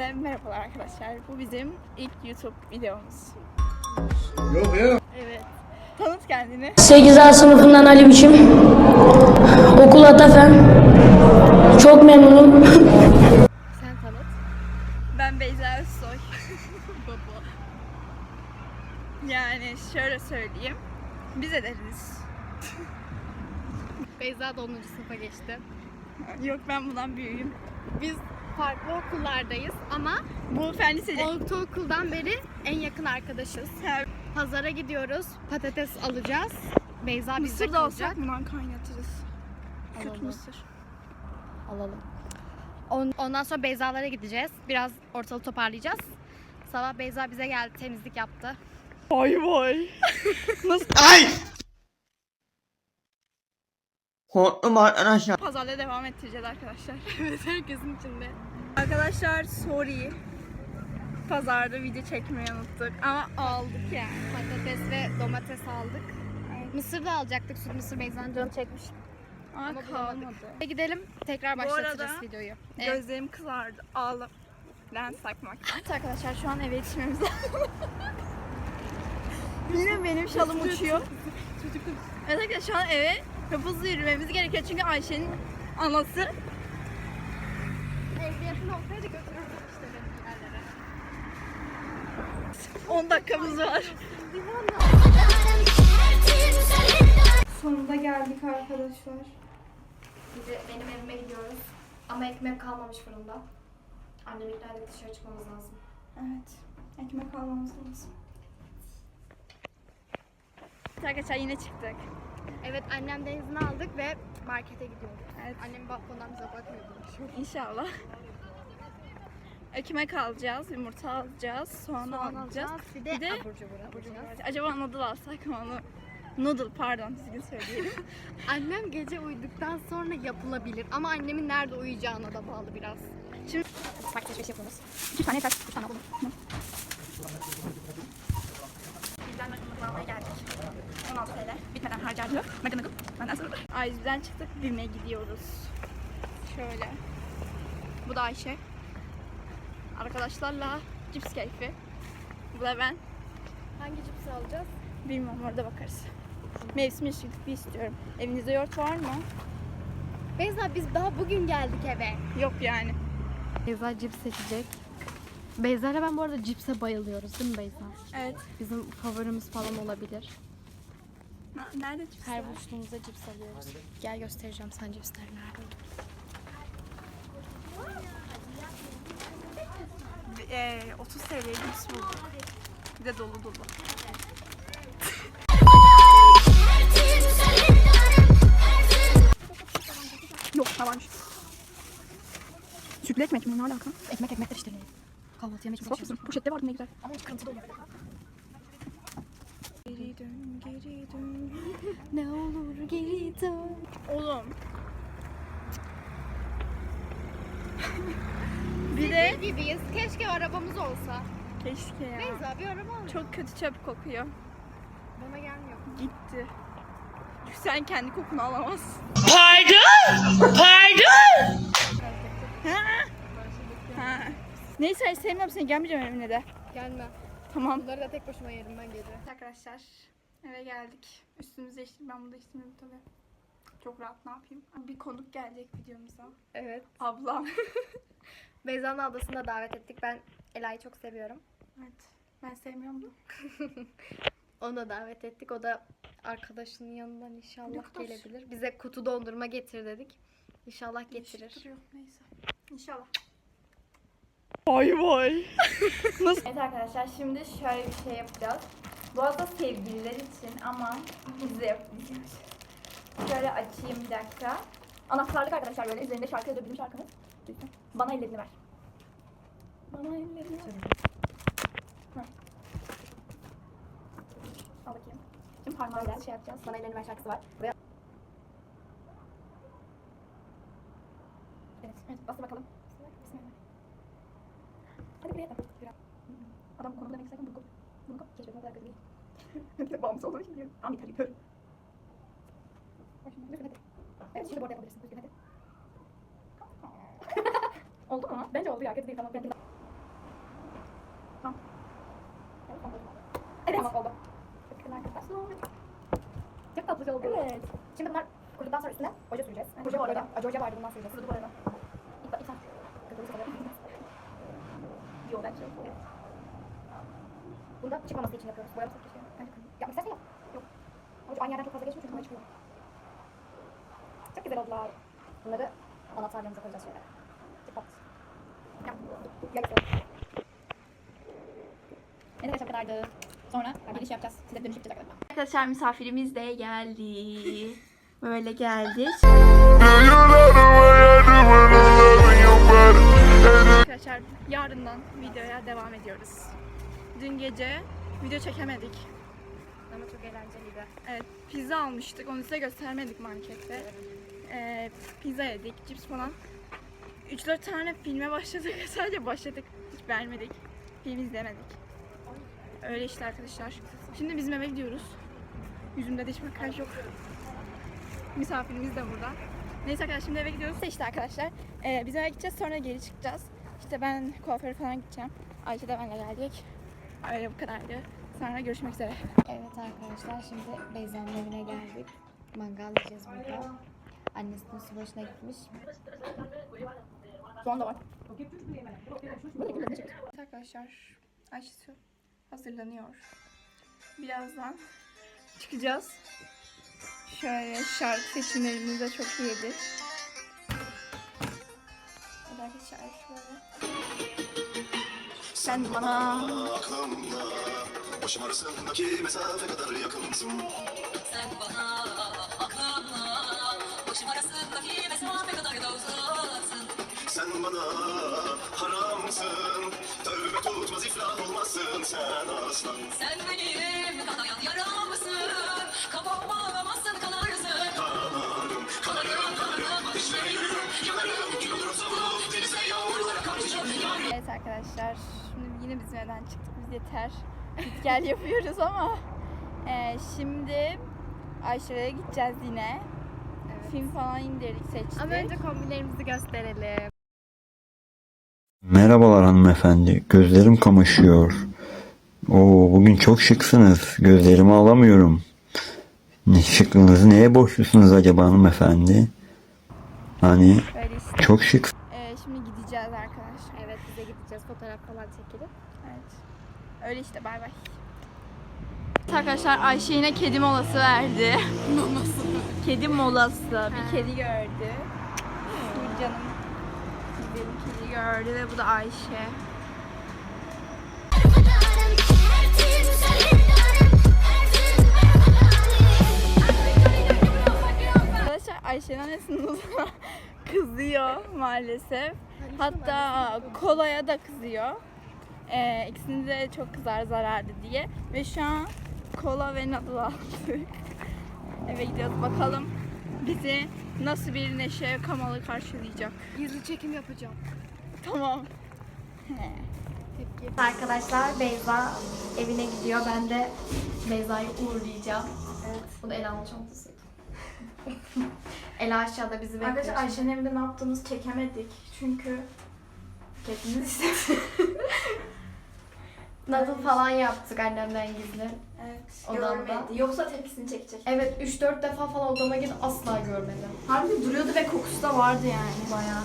Hepinize merhabalar arkadaşlar. Bu bizim ilk YouTube videomuz. Yok ya. Evet. Tanıt kendini. 8A sınıfından Ali Biçim. Okul Atafen. Çok memnunum. Sen tanıt. Ben Beyza Özsoy. Baba. Yani şöyle söyleyeyim. Biz ederiz. Beyza da 10. sınıfa geçti. Yok ben bundan büyüğüm. Biz farklı okullardayız ama Bu fen liseli. ortaokuldan beri en yakın arkadaşız. Pazara gidiyoruz, patates alacağız. Beyza Mısır da kalacak. olsak bundan kaynatırız. Alalım. mısır. Alalım. On- Ondan sonra Beyzalara gideceğiz. Biraz ortalığı toparlayacağız. Sabah Beyza bize geldi, temizlik yaptı. Vay vay. Nasıl? Ay! Korktum arkadaşlar. Pazarda devam ettireceğiz arkadaşlar. evet, herkesin içinde. Arkadaşlar sorry. Pazarda video çekmeyi unuttuk ama aldık yani. Patates ve domates aldık. Mısır da alacaktık. Süt mısır Beyza'nın canı çekmiş. Ama, Ama kalmadı. Ve gidelim tekrar Bu başlatırız arada videoyu. Evet. Gözlerim kızardı. Ağla. Lens takmak. Evet arkadaşlar şu an eve yetişmemiz lazım. Yine benim şalım uçuyor. Evet arkadaşlar şu an eve çok hızlı yürümemiz gerekiyor çünkü Ayşe'nin anası yakın olsaydı götürürdük işte beni bir yerlere. 10 dakikamız var. Sonunda geldik arkadaşlar. De benim evime gidiyoruz. Ama ekmek kalmamış fırında. Annem ikna edip dışarı çıkmamız lazım. Evet. Ekmek almamız lazım. Arkadaşlar yine çıktık. Evet annemden izin aldık ve markete gidiyoruz. Evet. Annem balkondan bize bakmıyor. İnşallah. Ekmek alacağız, yumurta alacağız, soğan, Soğan alacağız. alacağız. Bir de Bir de abur cubur alacağız. Acaba noodle alsak mı onu? Noodle pardon düzgün söyleyelim. Annem gece uyuduktan sonra yapılabilir. Ama annemin nerede uyuyacağına da bağlı biraz. Şimdi Bak alışveriş yapıyoruz. iki tane yeter. Bir tane alalım. Bitmeden harcardı. McDonald's. Benden sonra. Çıktık. BİM'e gidiyoruz. Şöyle. Bu da Ayşe. Arkadaşlarla cips keyfi. Bu da ben. Hangi cipsi alacağız? Bilmiyorum orada bakarız. Mevsim yeşillikli istiyorum. Evinizde yoğurt var mı? Beyza biz daha bugün geldik eve. Yok yani. Beyza cips seçecek. Beyza ile ben bu arada cipse bayılıyoruz değil mi Beyza? Evet. Bizim favorimiz falan olabilir. Nerede cips Her buluştuğumuzda cips alıyoruz. Gel göstereceğim sen cipsler nerede olduğunu. Ee, 30 TL'ye cips bulduk. Bir de dolu dolu. Yok varmış. Sütlü ekmek mi? Ne alaka? Ekmek ekmekler işte. Kahvaltı yemek Bak poşette vardı ne güzel. Ama hiç kırıntı oluyor. Geri dön, geri dön. Ne olur geri dön. Oğlum. bir de gibiyiz. Keşke arabamız olsa. keşke ya. Beyza bir araba al. Çok kötü çöp kokuyor. Bana gelmiyor. Gitti. Çünkü sen kendi kokunu alamazsın. Ha? Ha. Neyse hayır, sevmiyorum seni gelmeyeceğim evine de. Gelme. Tamam. Bunları da tek başıma yerim ben gece. Arkadaşlar eve geldik. Üstümüzü değiştirdik. Ben bunu değiştirmedim tabii. Çok rahat ne yapayım. Bir konuk gelecek videomuza. Evet. Ablam. Beyza'nın ablasını da davet ettik. Ben Ela'yı çok seviyorum. evet. Ben sevmiyorum da. Onu da davet ettik. O da arkadaşının yanından inşallah kadar? gelebilir. Bize kutu dondurma getir dedik. İnşallah getirir. Neyse. İnşallah. Vay vay. Nasıl? Evet arkadaşlar şimdi şöyle bir şey yapacağız. Bu arada sevgililer için ama biz de yapacağız. Şöyle açayım bir dakika. Anahtarlık arkadaşlar böyle üzerinde şarkı yazıyor bizim şarkımız. Bana ellerini ver. Bana ellerini ver. Hı. Al bakayım. Şimdi parmağıyla şey yapacağız. Bana ellerini ver şarkısı var. Buraya... Evet, evet. Bastır bakalım. bunu demek isterken bunu bunu keşfetmek kadar kötü değil. Bağımlısı olduğum için biliyorum. Ama bir tabii görüyorum. Evet şimdi burada yapabilirsin. Düzgün hadi. oldu mu? Bence oldu ya. Kötü değil tamam. Bence... Tamam. Evet. Tamam oldu. Bakın arkadaşlar. Çok tatlıca oldu. Evet. Şimdi bunlar kuruduktan sonra üstüne oje süreceğiz. Yani oje bu arada. Acı oje vardı bundan süreceğiz. Kurudu bu arada. İlk bak ilk bak. Kırmızı kadar. Yo bence. Şey evet. Bunda çıkmaması için yapıyoruz. Boyaması keşke. Bence koyayım. Yapmak istersen yap. Yok. Ama aynı yerden çok fazla geçmiyor çünkü bunlar çıkıyor. Çok güzel oldular. Bunları anahtarlarımıza koyacağız şöyle. Tatlı. Yap. Gel. Evet arkadaşlar bu kadardı. Sonra giriş yapacağız. Size dönüş yapacağız arkadaşlar. Arkadaşlar misafirimiz de geldi. Böyle geldi. Arkadaşlar yarından videoya devam ediyoruz. Dün gece video çekemedik. Ama çok eğlenceliydi. Evet, pizza almıştık. Onu size göstermedik markette. Ee, pizza yedik, cips falan. 3-4 tane filme başladık. Sadece başladık. Hiç beğenmedik. Film izlemedik. Öyle işte arkadaşlar. Şimdi bizim eve gidiyoruz. Yüzümde de hiç makyaj yok. Misafirimiz de burada. Neyse arkadaşlar şimdi eve gidiyoruz. İşte arkadaşlar ee, biz eve gideceğiz sonra geri çıkacağız. İşte ben kuaföre falan gideceğim. Ayşe de benimle gelecek. Öyle bu kadardı. Sonra görüşmek üzere. Evet arkadaşlar şimdi Beyza'nın evine geldik. Mangal yiyeceğiz burada. Annesinin su başına gitmiş. Soğan da var. Arkadaşlar Ayşe hazırlanıyor. Birazdan çıkacağız. Şöyle şarkı seçimlerimiz de çok. Evet arkadaşlar şöyle. Sen bana aklımda Başım arasındaki mesafe kadar yakınsın. Sen bana aklımla Başım arasındaki mesafe kadar da uzaksın Sen bana haramsın Tövbe tutmaz iflah olmazsın. Sen aslan. Sen benim kanayan yaramsın Kafam bağlamazsın kanarsın. Kanarım, kanarım, kanarım. Ateşlere yürürüm, yanarım Kül olurum savrulup denize yağmurlara karışacağım Evet arkadaşlar şimdi yine bizim evden çıktık biz yeter. Git gel yapıyoruz ama e, şimdi Ayşe'ye gideceğiz yine. Film falan indirdik seçtik. Ama önce kombinlerimizi gösterelim. Merhabalar hanımefendi. Gözlerim kamaşıyor. Oo, bugün çok şıksınız. Gözlerimi alamıyorum. Ne şıklığınızı neye borçlusunuz acaba hanımefendi? Hani çok şık. E, şimdi gideceğiz arkadaşlar. Evet bize gideceğiz fotoğraf falan çekelim. Evet. Öyle işte bay bay. Arkadaşlar Ayşe yine kedi molası verdi. Molası. kedi molası. Bir kedi gördü. Bu canım. Benim kedi gördü ve bu da Ayşe. Arkadaşlar Ayşe'nin annesinin kızıyor maalesef. Hatta kolaya da kızıyor. Ee, ikisini de çok kızar zararlı diye. Ve şu an kola ve noodle aldık. Eve gidiyoruz bakalım bizi nasıl bir neşe kamalı karşılayacak. Gizli çekim yapacağım. Tamam. Arkadaşlar Beyza evine gidiyor. Ben de Beyza'yı uğurlayacağım. Evet. Bu da Ela'nın çantası. Ela aşağıda bizi bekliyor. Arkadaşlar Ayşe'nin evinde ne yaptığımızı çekemedik. Çünkü kendimiz istedi. Noodle falan yaptık annemden gizli. evet. Odamda. Görmedi. Yoksa tepkisini çekecek. Evet 3-4 defa falan odama girdi asla görmedim. Harbi duruyordu ve kokusu da vardı yani bayağı.